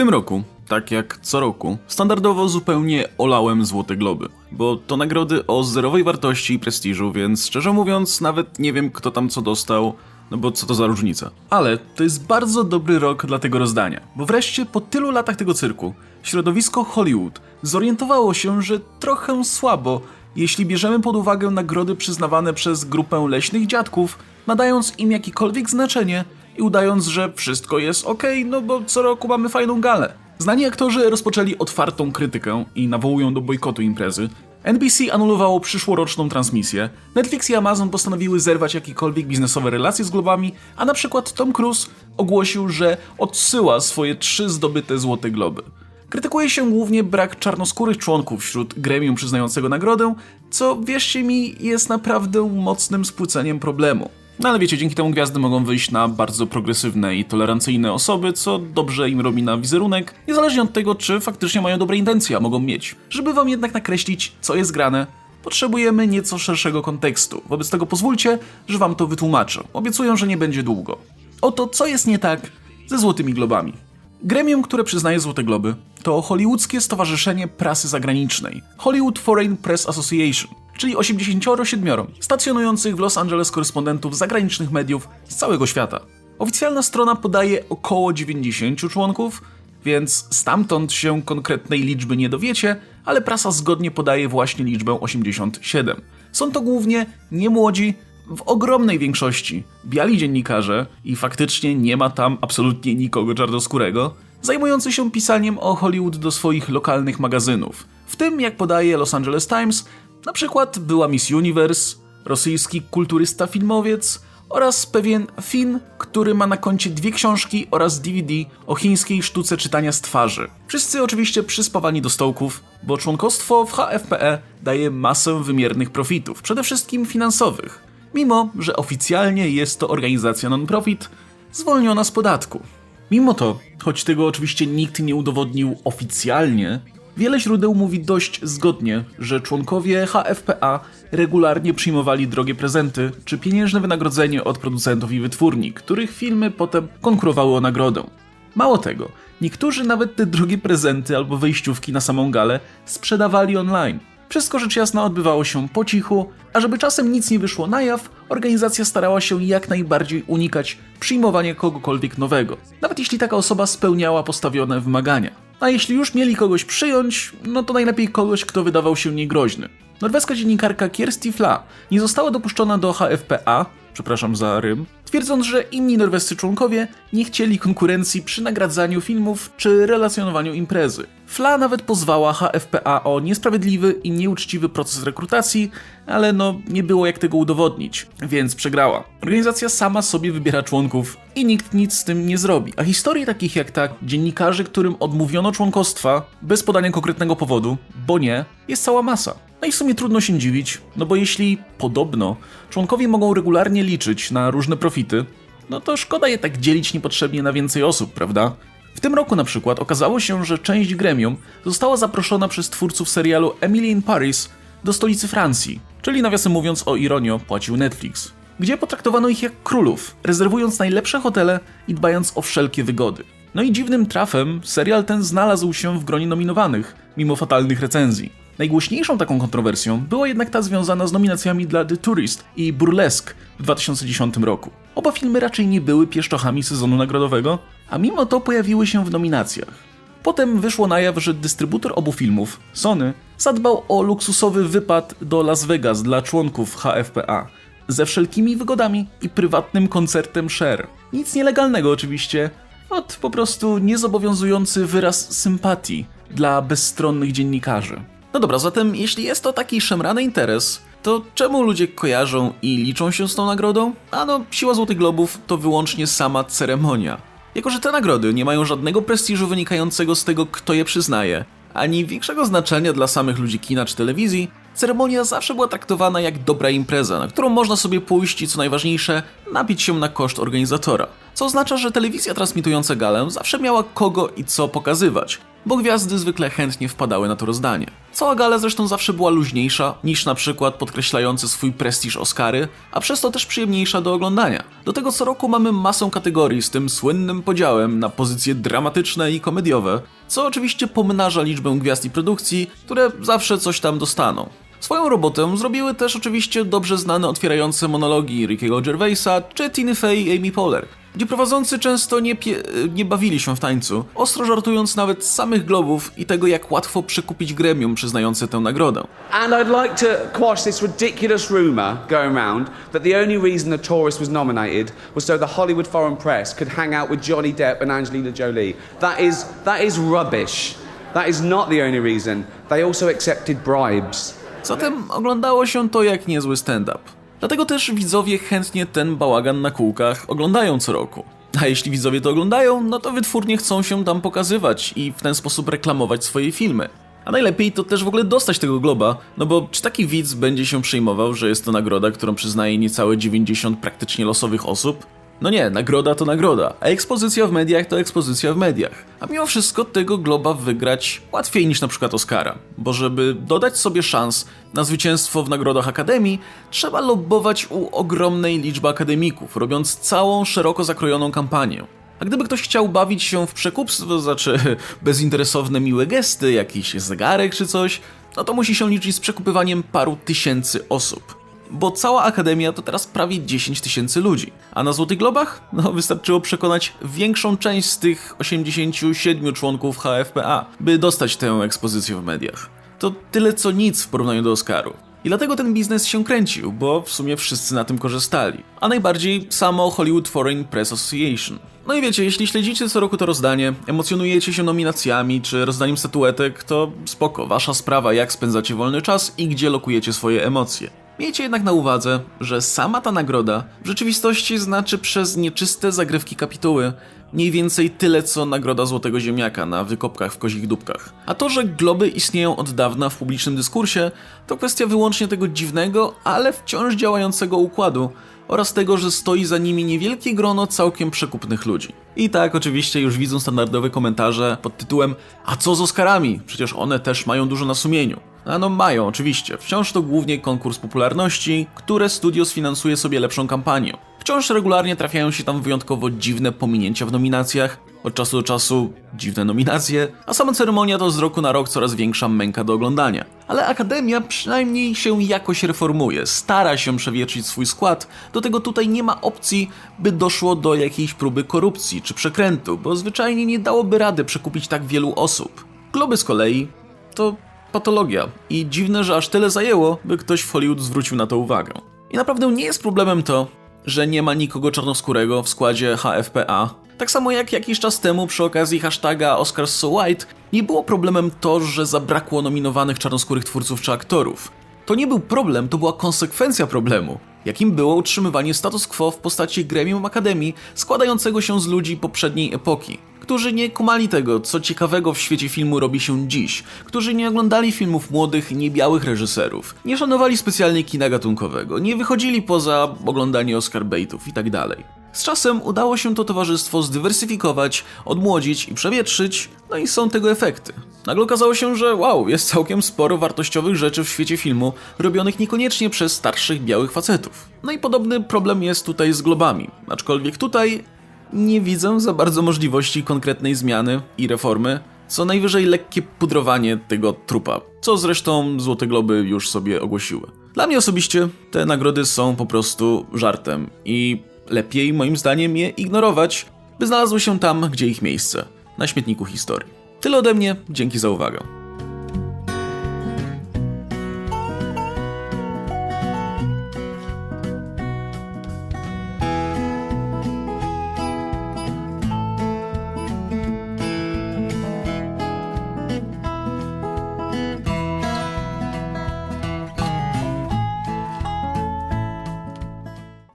tym roku, tak jak co roku, standardowo zupełnie olałem Złote Globy, bo to nagrody o zerowej wartości i prestiżu, więc szczerze mówiąc nawet nie wiem kto tam co dostał, no bo co to za różnica. Ale to jest bardzo dobry rok dla tego rozdania, bo wreszcie po tylu latach tego cyrku, środowisko Hollywood zorientowało się, że trochę słabo, jeśli bierzemy pod uwagę nagrody przyznawane przez grupę leśnych dziadków, nadając im jakiekolwiek znaczenie i udając, że wszystko jest ok, no bo co roku mamy fajną galę. Znani aktorzy rozpoczęli otwartą krytykę i nawołują do bojkotu imprezy. NBC anulowało przyszłoroczną transmisję, Netflix i Amazon postanowiły zerwać jakiekolwiek biznesowe relacje z globami, a na przykład Tom Cruise ogłosił, że odsyła swoje trzy zdobyte złote globy. Krytykuje się głównie brak czarnoskórych członków wśród gremium przyznającego nagrodę, co wierzcie mi jest naprawdę mocnym spłyceniem problemu. No ale wiecie, dzięki temu gwiazdy mogą wyjść na bardzo progresywne i tolerancyjne osoby, co dobrze im robi na wizerunek, niezależnie od tego, czy faktycznie mają dobre intencje, a mogą mieć. Żeby wam jednak nakreślić, co jest grane, potrzebujemy nieco szerszego kontekstu. Wobec tego pozwólcie, że wam to wytłumaczę. Obiecuję, że nie będzie długo. Oto co jest nie tak ze Złotymi Globami. Gremium, które przyznaje Złote Globy, to Hollywoodzkie Stowarzyszenie Prasy Zagranicznej Hollywood Foreign Press Association, czyli 87 stacjonujących w Los Angeles korespondentów zagranicznych mediów z całego świata. Oficjalna strona podaje około 90 członków, więc stamtąd się konkretnej liczby nie dowiecie, ale prasa zgodnie podaje właśnie liczbę 87. Są to głównie niemłodzi, w ogromnej większości biali dziennikarze i faktycznie nie ma tam absolutnie nikogo czarnoskórego, zajmujący się pisaniem o Hollywood do swoich lokalnych magazynów. W tym, jak podaje Los Angeles Times, na przykład była Miss Universe, rosyjski kulturysta filmowiec oraz pewien Fin, który ma na koncie dwie książki oraz DVD o chińskiej sztuce czytania z twarzy. Wszyscy oczywiście przyspawani do stołków, bo członkostwo w HFPE daje masę wymiernych profitów, przede wszystkim finansowych mimo że oficjalnie jest to organizacja non-profit zwolniona z podatku. Mimo to, choć tego oczywiście nikt nie udowodnił oficjalnie, wiele źródeł mówi dość zgodnie, że członkowie HFPA regularnie przyjmowali drogie prezenty czy pieniężne wynagrodzenie od producentów i wytwórni, których filmy potem konkurowały o nagrodę. Mało tego, niektórzy nawet te drogie prezenty albo wejściówki na samą galę sprzedawali online. Wszystko rzecz jasna odbywało się po cichu, a żeby czasem nic nie wyszło na jaw, organizacja starała się jak najbardziej unikać przyjmowania kogokolwiek nowego, nawet jeśli taka osoba spełniała postawione wymagania. A jeśli już mieli kogoś przyjąć, no to najlepiej kogoś, kto wydawał się niegroźny. Norweska dziennikarka Kirsty Fla nie została dopuszczona do HFPA, przepraszam za rym, twierdząc, że inni norwescy członkowie nie chcieli konkurencji przy nagradzaniu filmów czy relacjonowaniu imprezy. Fla nawet pozwała HFPA o niesprawiedliwy i nieuczciwy proces rekrutacji, ale no nie było jak tego udowodnić, więc przegrała. Organizacja sama sobie wybiera członków i nikt nic z tym nie zrobi. A historii takich jak ta dziennikarzy, którym odmówiono członkostwa bez podania konkretnego powodu, bo nie, jest cała masa. No i w sumie trudno się dziwić, no bo jeśli podobno członkowie mogą regularnie liczyć na różne profity, no to szkoda je tak dzielić niepotrzebnie na więcej osób, prawda? W tym roku na przykład okazało się, że część gremium została zaproszona przez twórców serialu Emily in Paris do stolicy Francji, czyli nawiasem mówiąc o ironio płacił Netflix, gdzie potraktowano ich jak królów, rezerwując najlepsze hotele i dbając o wszelkie wygody. No i dziwnym trafem serial ten znalazł się w gronie nominowanych, mimo fatalnych recenzji. Najgłośniejszą taką kontrowersją była jednak ta związana z nominacjami dla The Tourist i Burlesque w 2010 roku. Oba filmy raczej nie były pieszczochami sezonu nagrodowego, a mimo to pojawiły się w nominacjach. Potem wyszło na jaw, że dystrybutor obu filmów, Sony, zadbał o luksusowy wypad do Las Vegas dla członków HFPA, ze wszelkimi wygodami i prywatnym koncertem Cher. Nic nielegalnego oczywiście, od po prostu niezobowiązujący wyraz sympatii dla bezstronnych dziennikarzy. No dobra, zatem jeśli jest to taki szemrany interes, to czemu ludzie kojarzą i liczą się z tą nagrodą? Ano, siła Złotych Globów to wyłącznie sama ceremonia. Jako, że te nagrody nie mają żadnego prestiżu wynikającego z tego, kto je przyznaje, ani większego znaczenia dla samych ludzi kina czy telewizji, ceremonia zawsze była traktowana jak dobra impreza, na którą można sobie pójść i co najważniejsze, napić się na koszt organizatora. Co oznacza, że telewizja transmitująca galę zawsze miała kogo i co pokazywać. Bo gwiazdy zwykle chętnie wpadały na to rozdanie. Cała gala zresztą zawsze była luźniejsza niż na przykład podkreślające swój prestiż Oscary, a przez to też przyjemniejsza do oglądania. Do tego co roku mamy masę kategorii z tym słynnym podziałem na pozycje dramatyczne i komediowe, co oczywiście pomnaża liczbę gwiazd i produkcji, które zawsze coś tam dostaną. Swoją robotę zrobiły też oczywiście dobrze znane otwierające monologi Rickiego Gervaisa czy Tiny Fey i Amy Poehler, gdzie prowadzący często nie, nie bawili się w tańcu, ostro żartując nawet z samych globów i tego jak łatwo przekupić gremium przyznające tę nagrodę. And I'd like to quash this ridiculous rumour going around that the only reason The Tourist was nominated was so the Hollywood foreign press could hang out with Johnny Depp and Angelina Jolie. That is, that is rubbish. That is not the only reason. They also accepted bribes. Zatem oglądało się to jak niezły stand-up. Dlatego też widzowie chętnie ten bałagan na kółkach oglądają co roku. A jeśli widzowie to oglądają, no to wytwórnie chcą się tam pokazywać i w ten sposób reklamować swoje filmy. A najlepiej to też w ogóle dostać tego globa, no bo czy taki widz będzie się przejmował, że jest to nagroda, którą przyznaje niecałe 90 praktycznie losowych osób? No nie, nagroda to nagroda, a ekspozycja w mediach to ekspozycja w mediach. A mimo wszystko tego globa wygrać łatwiej niż na przykład Oscara, bo żeby dodać sobie szans na zwycięstwo w nagrodach Akademii, trzeba lobbować u ogromnej liczby akademików, robiąc całą szeroko zakrojoną kampanię. A gdyby ktoś chciał bawić się w przekupstwo, znaczy bezinteresowne miłe gesty, jakiś zegarek czy coś, no to musi się liczyć z przekupywaniem paru tysięcy osób bo cała akademia to teraz prawie 10 tysięcy ludzi. A na Złotych Globach? No, wystarczyło przekonać większą część z tych 87 członków HFPA, by dostać tę ekspozycję w mediach. To tyle co nic w porównaniu do Oscaru. I dlatego ten biznes się kręcił, bo w sumie wszyscy na tym korzystali. A najbardziej samo Hollywood Foreign Press Association. No i wiecie, jeśli śledzicie co roku to rozdanie, emocjonujecie się nominacjami czy rozdaniem statuetek, to spoko, wasza sprawa jak spędzacie wolny czas i gdzie lokujecie swoje emocje. Miejcie jednak na uwadze, że sama ta nagroda w rzeczywistości znaczy przez nieczyste zagrywki kapituły mniej więcej tyle co nagroda Złotego Ziemniaka na wykopkach w kozich dupkach. A to, że globy istnieją od dawna w publicznym dyskursie, to kwestia wyłącznie tego dziwnego, ale wciąż działającego układu oraz tego, że stoi za nimi niewielkie grono całkiem przekupnych ludzi. I tak oczywiście już widzą standardowe komentarze pod tytułem A co z Oscarami? Przecież one też mają dużo na sumieniu. A no mają, oczywiście. Wciąż to głównie konkurs popularności, które studio sfinansuje sobie lepszą kampanię. Wciąż regularnie trafiają się tam wyjątkowo dziwne pominięcia w nominacjach, od czasu do czasu dziwne nominacje, a sama ceremonia to z roku na rok coraz większa męka do oglądania. Ale Akademia przynajmniej się jakoś reformuje, stara się przewietrzyć swój skład, do tego tutaj nie ma opcji, by doszło do jakiejś próby korupcji czy przekrętu, bo zwyczajnie nie dałoby rady przekupić tak wielu osób. Globy z kolei to patologia i dziwne, że aż tyle zajęło, by ktoś w Hollywood zwrócił na to uwagę. I naprawdę nie jest problemem to, że nie ma nikogo czarnoskórego w składzie HFPA. Tak samo jak jakiś czas temu przy okazji hashtaga Oscars So White nie było problemem to, że zabrakło nominowanych czarnoskórych twórców czy aktorów. To nie był problem, to była konsekwencja problemu, jakim było utrzymywanie status quo w postaci gremium akademii składającego się z ludzi poprzedniej epoki, którzy nie kumali tego, co ciekawego w świecie filmu robi się dziś, którzy nie oglądali filmów młodych, niebiałych reżyserów, nie szanowali specjalnie kina gatunkowego, nie wychodzili poza oglądanie Oscar baitów itd. Z czasem udało się to towarzystwo zdywersyfikować, odmłodzić i przewietrzyć, no i są tego efekty. Nagle okazało się, że wow, jest całkiem sporo wartościowych rzeczy w świecie filmu, robionych niekoniecznie przez starszych białych facetów. No i podobny problem jest tutaj z globami, aczkolwiek tutaj nie widzę za bardzo możliwości konkretnej zmiany i reformy, co najwyżej lekkie pudrowanie tego trupa, co zresztą Złote Globy już sobie ogłosiły. Dla mnie osobiście te nagrody są po prostu żartem i lepiej moim zdaniem je ignorować, by znalazły się tam, gdzie ich miejsce na śmietniku historii. Tyle ode mnie, dzięki za uwagę.